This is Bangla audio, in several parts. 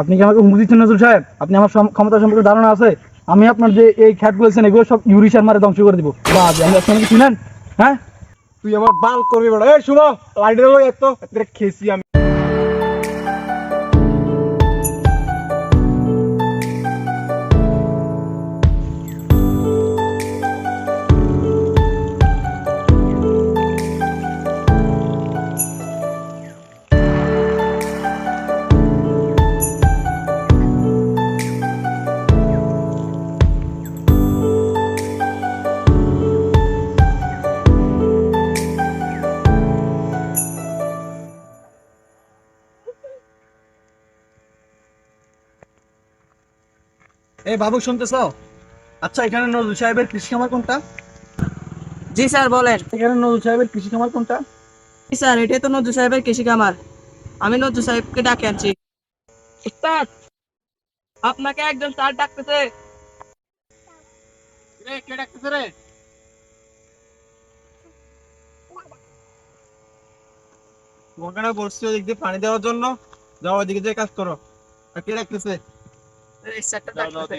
আপনি কি আমাকে হুমকি দিচ্ছেন নজরুল সাহেব? আপনি আমার ক্ষমতা সম্পর্কে ধারণা আছে? আমি আপনার যে এই খ্যাত বলছেন এগুলো সব ইউরিশার মারে ধ্বংস করে দিব। বা আমি আপনাকে হ্যাঁ? তুই আমার বাল করবি বড়। এই, শুনো, লাইটের এত খেয়েছি আমি। এই বাবু শুনতেছ? আচ্ছা এখানে নজরুল সাহেবের কৃষি খামার কোনটা? জি স্যার বলেন। এখানে নজরুল সাহেবের কৃষি খামার কোনটা? জি স্যার এটাই তো নজরুল সাহেবের কৃষি কামার আমি নজরুল সাহেবকে ডাকে আনছি। উস্তাদ! আপনাকে একজন স্যার ডাকতেছে। রে কে ডাকতেছে রে? ওখানে বসছি ওদিক দিয়ে পানি দেওয়ার জন্য। যাও ওইদিকে যে কাজ করো। আর কে ডাকতেছে? এই স্যারটা ডাকতেছে।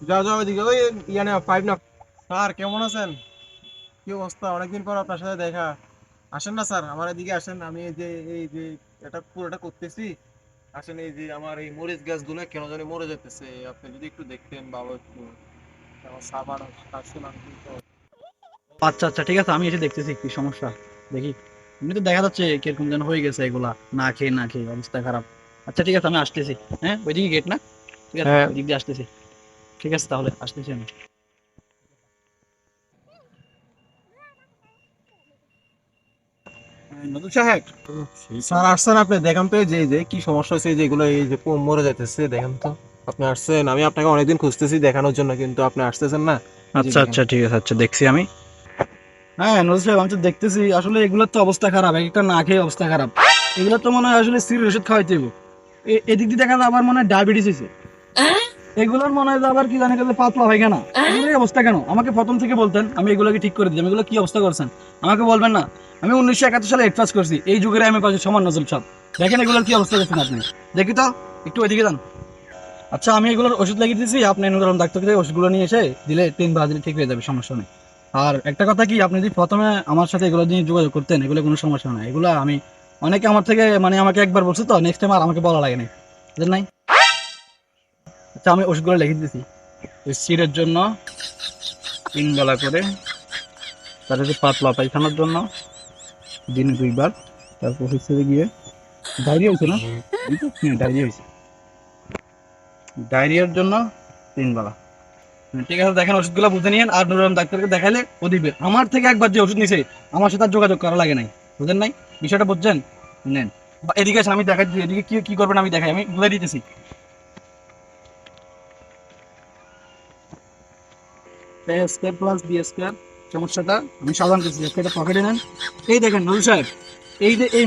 যাও যাও ওইদিকে ওই ইয়া পাইপ না স্যার কেমন আছেন? কি অবস্থা? অনেকদিন পর আপনার সাথে দেখা। আসেন না স্যার আমার এদিকে আসেন। আমি যে এই যে এটা পুরোটা করতেছি। আসেন এই যে আমার এই মরিচ গাছগুলো কেন জানি মরে যেতেছে আপনি যদি একটু দেখতেন ভালো একটু সাবান আসুন আচ্ছা আচ্ছা ঠিক আছে আমি এসে দেখতেছি কি সমস্যা? দেখি। এমনি তো দেখা যাচ্ছে কীরকম যেন হয়ে গেছে এগুলা। না খেয়ে না খেয়ে অবস্থা খারাপ। আচ্ছা ঠিক আছে আমি আসতেছি। হ্যাঁ ওইদিকে গেট না? ঠিক আছে হ্যাঁ। দিয়ে আসতেছি। ঠিক আছে তাহলে আসতেছি আমি। নতুন সাহেব স্যার আসছেন আপনি দেখেন তো যে যে কি সমস্যা হয়েছে এই এই যে মরে যাইতেছে দেখেন তো। আপনি আসছেন আমি আপনাকে অনেকদিন খুঁজতেছি দেখানোর জন্য কিন্তু আপনি আসতেছেন না। আচ্ছা আচ্ছা ঠিক আছে আচ্ছা দেখছি আমি। হ্যাঁ নজর সাহেব আমি তো দেখতেছি আসলে এগুলোর তো অবস্থা খারাপ এক একটা না খেয়ে অবস্থা খারাপ। এগুলো তো মনে হয় আসলে ওষুধ খাওয়াইতে এদিক দিয়ে দেখা যায় আবার মনে হয় ডায়াবেটিস হয়েছে এগুলোর মনে হয় আবার কি জানি পাতলা হয় কেন? এগুলোর অবস্থা কেন? আমাকে প্রথম থেকে বলতেন আমি এগুলোকে ঠিক করে দিই এগুলো কি অবস্থা করছেন? আমাকে বলবেন না। আমি উনিশশো একাত্তর সালে এড পাস করছি। এই যুগের আমি পাচ্ছি সমান নজর সব। দেখেন এগুলোর কি অবস্থা করছেন আপনি। দেখি তো একটু ওইদিকে যান। আচ্ছা আমি এগুলোর ওষুধ লাগিয়ে দিয়েছি। আপনি নুরম ডাক্তার থেকে ওষুধগুলো নিয়ে এসে দিলে তিন বা ঠিক হয়ে যাবে সমস্যা নেই। আর একটা কথা কি আপনি যদি প্রথমে আমার সাথে এগুলো নিয়ে যোগাযোগ করতেন এগুলো কোনো সমস্যা না এগুলো আমি অনেকে আমার থেকে মানে আমাকে একবার বলছে তো নেক্সট টাইম আর আমাকে বলা লাগে না বুঝলেন নাই? আচ্ছা আমি ওষুধগুলো লিখে দিতেছি। সিরের জন্য তিন বেলা করে, তার হচ্ছে পাতলা পায়খানার জন্য দিনে দুইবার। তারপর হচ্ছে গিয়ে ডায়রিয়া হয়েছে না? হ্যাঁ ডায়রিয়া হয়েছে। ডায়রিয়ার জন্য তিন বেলা ঠিক আছে, দেখেন ওষুধগুলো বুঝে নিয়েন, আর নুরম ডাক্তারকে দেখালে ও দিবে। আমার থেকে একবার যে ওষুধ নিছে, আমার সাথে যোগাযোগ করা লাগে নাই। বুঝেন নাই? বিষয়টা বুঝছেন? নেন। এদিকে আমি দেখাচ্ছি এদিকে কি কি করবেন আমি দেখাই, আমি বলে দিতেছি। সাধারণ পকেটে এই দেখেন সাহেব, এই যে এই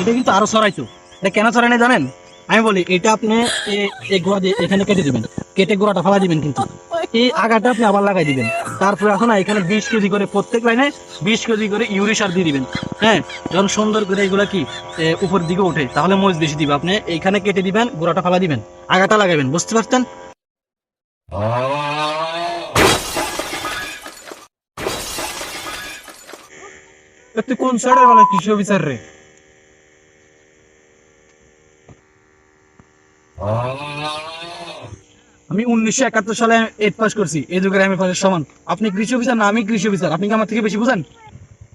এটা কিন্তু কেন জানেন? আমি বলি, এটা আপনি এই গোড়া দিয়ে এখানে কেটে কেটে গোড়াটা ফালা দিবেন কিন্তু। এই আগাটা আপনি আবার দিবেন। তারপরে এখন এখানে বিশ কেজি করে প্রত্যেক লাইনে বিশ কেজি করে ইউরি সার দিয়ে দিবেন। হ্যাঁ যখন সুন্দর করে এগুলা কি উপর দিকে ওঠে, তাহলে মরিচ বেশি দিবে। আপনি এইখানে কেটে দিবেন, গোড়াটা ফালা দিবেন, আগাটা লাগাবেন, বুঝতে পারছেন? তুই কোন বলে কৃষি অফিসার রে? আমি উনিশশো একাত্তর সালে এইট পাস করছি। এই যুগের আমি পাশের সমান। আপনি কৃষি অফিসার না আমি কৃষি অফিসার। আপনি কি আমার থেকে বেশি বুঝেন?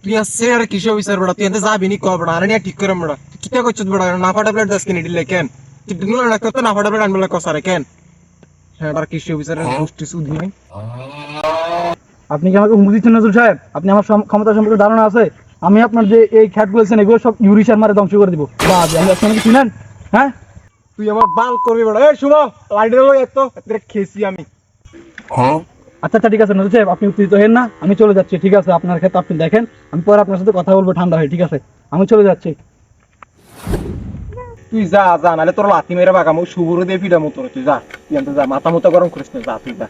তুই আসছে আর কৃষি অফিসার বড় তুই এতে যাবি নি কর বড় আরে ঠিক করে বড় কিটা করছিস বড় না ফাটা প্লেট দাস কিনে দিলে কেন? তুই ডিগুলো না করতে না ফাটা প্লেট কেন? হ্যাঁ আর কৃষি অফিসারের গোষ্ঠী সুধি নাই। আপনি কি আমাকে হুমকি দিচ্ছেন নজরুল সাহেব? আপনি আমার ক্ষমতা সম্পর্কে ধারণা আছে? আমি আপনার যে এই খ্যাত বলেছেন এগুলো সব ইউরিশার মারে ধ্বংস করে দিব। আমি আপনাকে চিনেন হ্যাঁ? তুই আমার বাল করবি বড়। এই শুনো লাইটের লোক এত খেয়েছি আমি। আচ্ছা আচ্ছা ঠিক আছে সাহেব আপনি উত্তেজিত হেন না। আমি চলে যাচ্ছি ঠিক আছে? আপনার ক্ষেত্রে আপনি দেখেন। আমি পরে আপনার সাথে কথা বলব ঠান্ডা হয়ে ঠিক আছে? আমি চলে যাচ্ছি। তুই যা যা নাহলে তোর লাথি মেরে বাগামো শুভর দিয়ে ফিডা মতো তুই যা। তুই যা মাথা মতো গরম করিস না যা তুই যা।